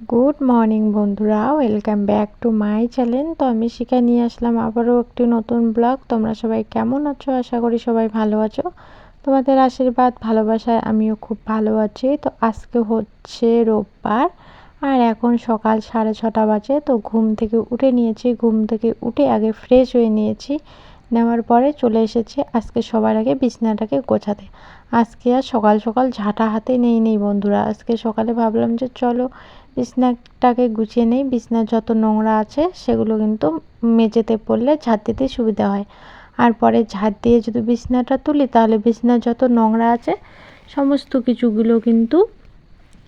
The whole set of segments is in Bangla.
গুড মর্নিং বন্ধুরা। Welcome back to my channel তো আমি শিখা নিয়ে আসলাম আবারও একটি নতুন ব্লগ। তোমরা সবাই কেমন আছো? আশা করি সবাই ভালো আছো। তোমাদের আশীর্বাদ, ভালোবাসায় আমিও খুব ভালো আছি। তো আজকে হচ্ছে রোববার, আর এখন সকাল সাড়ে ছটা বাজে। তো ঘুম থেকে উঠে নিয়েছি। ঘুম থেকে উঠে আগে ফ্রেশ হয়ে নিয়েছি। নেওয়ার পরে চলে এসেছি আজকে সবার আগে বিছনাটাকে গোছাতে। আজকে আর সকাল সকাল ঝাঁটা হাতে নেই নেই বন্ধুরা। আজকে সকালে ভাবলাম যে চলো বিছনাটাকে গুছিয়ে নিই, বিছনার যত নোংরা আছে সেগুলো কিন্তু মেঝেতে পড়লে ঝাঁট দিতে সুবিধা হয়। আর পরে ঝাঁট দিয়ে যদি বিছনাটা তুলি, তাহলে বিছনার যত নোংরা আছে সমস্ত কিছুগুলো কিন্তু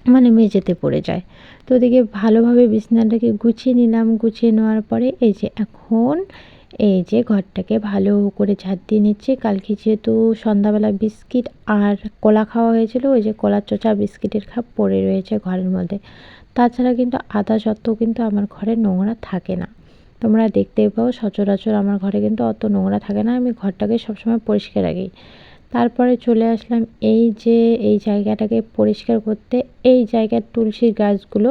মানে মেঝেতে পড়ে যায়। তো ওদিকে ভালোভাবে বিছনাটাকে গুছিয়ে নিলাম। গুছিয়ে নেওয়ার পরে এই যে এখন এই যে ঘরটাকে ভালো করে ঝাঁট দিয়ে নিচ্ছি। কালকে যেহেতু সন্ধ্যাবেলা বিস্কিট আর কলা খাওয়া হয়েছিল, ওই যে কলার চোচা বিস্কিটের খাপ পড়ে রয়েছে ঘরের মধ্যে। তাছাড়া কিন্তু আদা সত্ত্বেও কিন্তু আমার ঘরে নোংরা থাকে না। তোমরা দেখতেই পাও সচরাচর আমার ঘরে কিন্তু অত নোংরা থাকে না, আমি ঘরটাকে সবসময় পরিষ্কার রাখি। তারপরে চলে আসলাম এই যে, এই জায়গাটাকে পরিষ্কার করতে। এই জায়গার তুলসীর গাছগুলো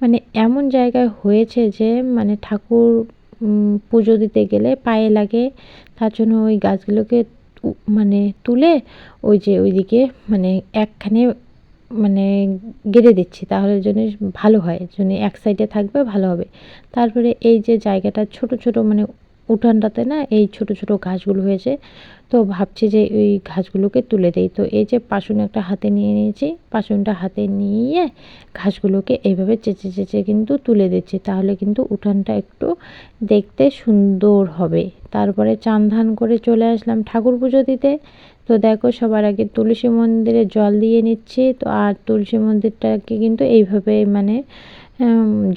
মানে এমন জায়গায় হয়েছে যে মানে ঠাকুর পুজো দিতে গেলে পায়ে লাগে। তার জন্য ওই গাছগুলোকে মানে তুলে ওই যে ওইদিকে মানে একখানে মানে গেড়ে দিচ্ছি। তাহলে জন্য ভালো হয় জন্য এক সাইডে থাকবে, ভালো হবে। তারপরে এই যে জায়গাটা ছোট ছোট মানে উঠানটাতে না এই ছোট ছোট ঘাসগুলো হয়েছে। তো ভাবছি যে ওই ঘাসগুলোকে তুলে দেই। তো এই যে পাশুন একটা হাতে নিয়ে নিয়েছি। পাশুনটা হাতে নিয়ে ঘাসগুলোকে এইভাবে চেঁচে চেঁচে কিন্তু তুলে দিচ্ছি। তাহলে কিন্তু উঠানটা একটু দেখতে সুন্দর হবে। তারপরে চান ধান করে চলে আসলাম ঠাকুর পুজো দিতে। তো দেখো সবার আগে তুলসী মন্দিরে জল দিয়ে নিচ্ছি। তো আর তুলসী মন্দিরটাকে কিন্তু এইভাবে মানে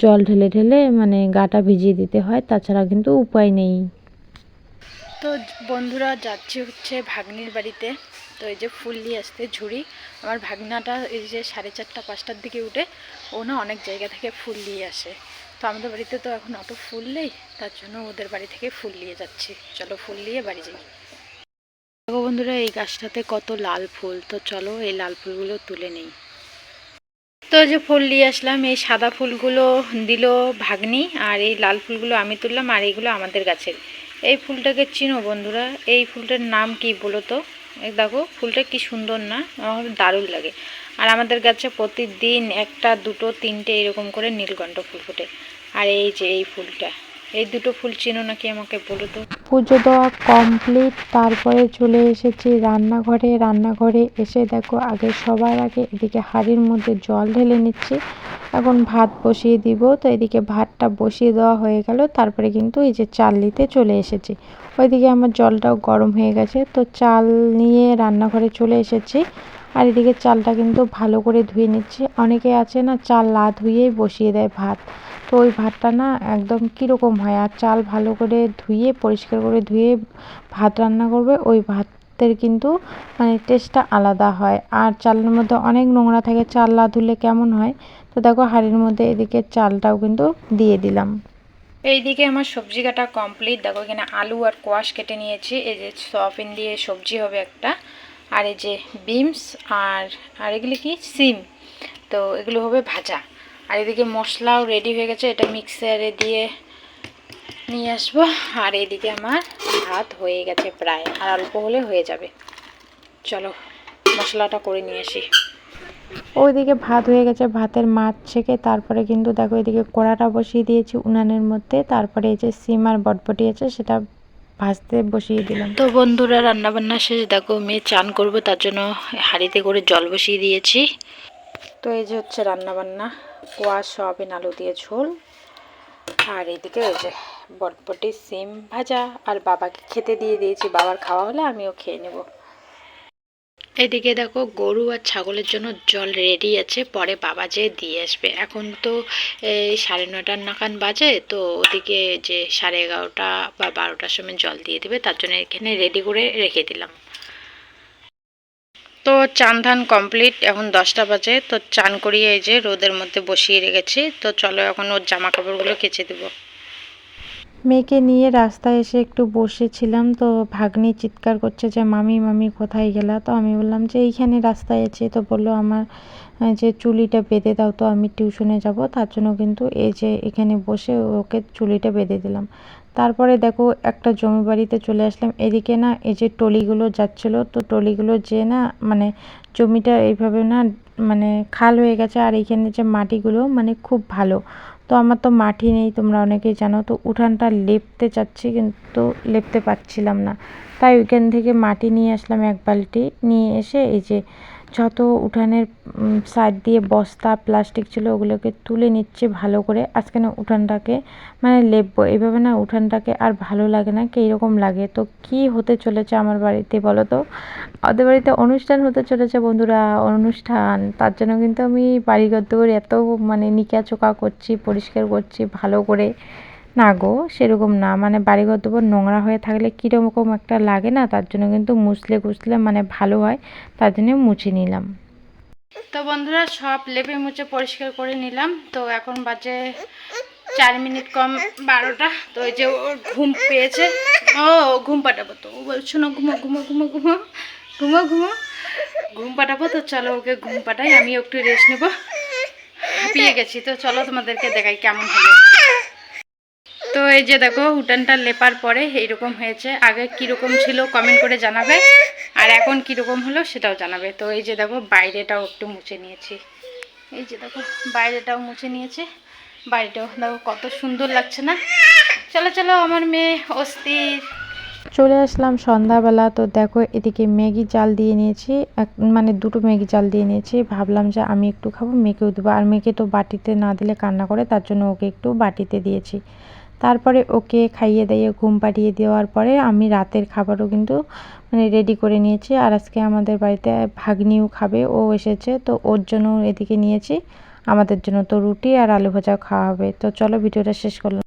জল ঢেলে ঢেলে মানে গাটা ভিজিয়ে দিতে হয়, তাছাড়া কিন্তু উপায় নেই। তো বন্ধুরা, যাচ্ছি হচ্ছে ভাগ্নির বাড়িতে। তো এই যে ফুল নিয়ে আসতে ঝুড়ি। আমার ভাগনাটা এই যে সাড়ে চারটা, পাঁচটার দিকে উঠে ও না অনেক জায়গা থেকে ফুল নিয়ে আসে। তো আমাদের বাড়িতে তো এখন অত ফুল নেই, তার জন্য ওদের বাড়ি থেকে ফুল নিয়ে যাচ্ছি। চলো ফুল নিয়ে বাড়ি যাই। দেখো বন্ধুরা, এই গাছটাতে কত লাল ফুল। তো চলো এই লাল ফুলগুলো তুলে নেই। তো যে ফুল নিয়ে আসলাম, এই সাদা ফুলগুলো দিল ভাগ্নি আর এই লাল ফুলগুলো আমি তুললাম আর এইগুলো আমাদের গাছের। এই ফুলটাকে চিনো বন্ধুরা, এই ফুলটার নাম কি বলো তো? দেখো, ফুলটা কি সুন্দর না? আমার দারুণ লাগে। আর আমাদের গাছে প্রতিদিন একটা, দুটো, তিনটে এরকম করে নীলকণ্ঠ ফুল ফোটে। আর এই যে এই ফুলটা। এই দুটো ফুল চিনো নাকি আমাকে বলো তো পুজো দেওয়া কমপ্লিট তারপরে চলে এসেছি রান্নাঘরে। রান্নাঘরে এসে দেখো, আগে সবার আগে এদিকে হাঁড়ির মধ্যে জল ঢেলে নিচ্ছি। এখন ভাত বসিয়ে দিব। তো এদিকে ভাতটা বসিয়ে দেওয়া হয়ে গেল। তারপরে কিন্তু এই যে চাল নিতে চলে এসেছি। ওইদিকে আমার জলটাও গরম হয়ে গেছে। তো চাল নিয়ে রান্নাঘরে চলে এসেছি। আর এদিকে চালটা কিন্তু ভালো করে ধুয়ে নিচ্ছি। অনেকে আছে না, চাল না ধুয়েই বসিয়ে দেয় ভাত। তো ওই ভাতটা না একদম কীরকম হয়? আর চাল ভালো করে ধুয়ে, পরিষ্কার করে ধুয়ে ভাত রান্না করবে, ওই ভাতের কিন্তু মানে টেস্টটা আলাদা হয়। আর চালের মধ্যে অনেক নোংরা থাকে, চাল না ধুলে কেমন হয়? তো দেখো হাঁড়ির মধ্যে এদিকে চালটাও কিন্তু দিয়ে দিলাম। এইদিকে আমার সবজি কাটা কমপ্লিট দেখো এখানে আলু আর কোয়াশ কেটে নিয়েছি। এই যে সয়াবিন দিয়ে সবজি হবে একটা। আর এই যে বিমস আর আর এগুলি কি? সিম। তো এগুলো হবে ভাজা। আর এদিকে মশলাও রেডি হয়ে গেছে এটা মিক্সারে দিয়ে নিয়ে আসব। আর এদিকে আমার ভাত হয়ে গেছে প্রায় আর অল্প হলে হয়ে যাবে। চলো মশলাটা করে নিয়ে আসি। ওইদিকে ভাত হয়ে গেছে ভাতের মাছ ছেঁকে তারপরে কিন্তু দেখো এদিকে কড়াটা বসিয়ে দিয়েছি উনানের মধ্যে তারপরে এই যে সিম আর বটবটি আছে সেটা ভাজতে বসিয়ে দিলাম। তো বন্ধুরা রান্নাবান্না শেষ দেখো মেয়ে চান করব তার জন্য হাঁড়িতে করে জল বসিয়ে দিয়েছি। তো এই যে হচ্ছে রান্নাবান্না কোয়া সয়াবিন, আলু দিয়ে ঝোল। আর এদিকে ওই যে বটবটি সিম ভাজা, আর বাবাকে খেতে দিয়ে দিয়েছি। বাবার খাওয়া হলে আমিও খেয়ে নেব। এদিকে দেখো, গরু আর ছাগলের জন্য জল রেডি আছে। পরে বাবা যে দিয়ে আসবে। এখন তো এই সাড়ে নটার নাকান বাজে, তো ওদিকে যে সাড়ে এগারোটা বা বারোটার সময় জল দিয়ে দেবে, তার জন্য এখানে রেডি করে রেখে দিলাম। তো চান ধান কমপ্লিট এখন দশটা বাজে, তো চান করিয়ে এই যে রোদের মধ্যে বসিয়ে রেখেছি, তো চলো এখন ওর জামা কাপড়গুলো কেচে দেবো। মেয়েকে নিয়ে রাস্তায় এসে একটু বসেছিলাম, তো ভাগ্নি চিৎকার করছে যে, মামি মামি, কোথায় গেলা? তো আমি বললাম যে, এইখানে রাস্তায় আছি। তো বলল, আমার যে চুলিটা বেঁধে দাও তো, আমি টিউশনে যাব। তার জন্য কিন্তু এই যে এখানে বসে ওকে চুলিটা বেঁধে দিলাম। তারপরে দেখো একটা জমি বাড়িতে চলে আসলাম। এদিকে না এই যে টলিগুলো যাচ্ছিল, তো টলিগুলো যে না মানে জমিটা এইভাবে না মানে খাল হয়ে গেছে আর এইখানে যে মাটিগুলো মানে খুব ভালো। তো আমার তো মাটি নেই, তোমরা অনেকেই জানো। তো উঠানটা লেপতে চাচ্ছি কিন্তু লেপতে পারছিলাম না। তাই ওইখান থেকে মাটি নিয়ে আসলাম এক বালতি। নিয়ে এসে এই যে যত উঠানের সাইড দিয়ে বস্তা প্লাস্টিক ছিল, ওগুলোকে তুলে নিচ্ছে ভালো করে। আজকে না উঠানটাকে মানে লেপবো। এভাবে না উঠানটাকে আর ভালো লাগে না, কি এরকম লাগে? তো কি হতে চলেছে আমার বাড়িতে বলো তো? আমাদের বাড়িতে অনুষ্ঠান হতে চলেছে বন্ধুরা, অনুষ্ঠান। তার জন্য কিন্তু আমি বাড়িঘর দুয়ার এত মানে নিকা চোকা করছি, পরিষ্কার করছি ভালো করে। না গো, সেরকম না। মানে বাড়িঘর দুয়ার নোংরা হয়ে থাকলে কীরকম একটা লাগে না? তার জন্য কিন্তু মুছলে কুছলে মানে ভালো হয়। তার জন্য মুছে নিলাম। তো বন্ধুরা, সব লেপে মুছে পরিষ্কার করে নিলাম। তো এখন বাজে চার মিনিট কম বারোটা। তো এই যে ওর ঘুম পেয়েছে। ও ঘুম পাঠাবো তো। ও বলছো, না, ঘুমো ঘুমো ঘুমো ঘুমো ঘুমো ঘুমো। ঘুম পাঠাবো তো, চলো ওকে ঘুম পাঠাই। আমি একটু রেস্ট নেব। পেয়ে গেছি। তো চলো তোমাদেরকে দেখাই কেমন হলো। তো এই যে দেখো, উঠানটা লেপার পরে এইরকম হয়েছে। আগে কীরকম ছিল কমেন্ট করে জানাবে, আর এখন কীরকম হলো সেটাও জানাবে। তো এই যে দেখো, বাইরেটাও একটু মুছে নিয়েছি। এই যে দেখো, বাইরেটাও মুছে নিয়েছে। বাইরেটাও দেখো, কত সুন্দর লাগছে না? চলো চলো, আমার মেয়ে অস্থির। চলে আসলাম সন্ধ্যাবেলা। তো দেখো, এদিকে ম্যাগি চাল দিয়ে নিয়েছি। এক- মানে দুটো ম্যাগি চাল দিয়ে নিয়েছি। ভাবলাম যে আমি একটু খাব, মেয়েকেও দেবো। আর মেয়েকে তো বাটিতে না দিলে কান্না করে, তার জন্য ওকে একটু বাটিতে দিয়েছি। তারপরে ওকে খাইয়ে দাইয়ে ঘুম পাড়িয়ে দেওয়ার পরে আমি রাতের খাবারও কিন্তু মানে রেডি করে নিয়েছি। আর আজকে আমাদের বাড়িতে ভাগ্নিও খাবে, ও এসেছে। তো ওর জন্য এদিকে নিয়েছি। আমাদের জন্য তো রুটি আর আলু ভাজাও খাওয়া হবে। তো চলো ভিডিওটা শেষ করলাম।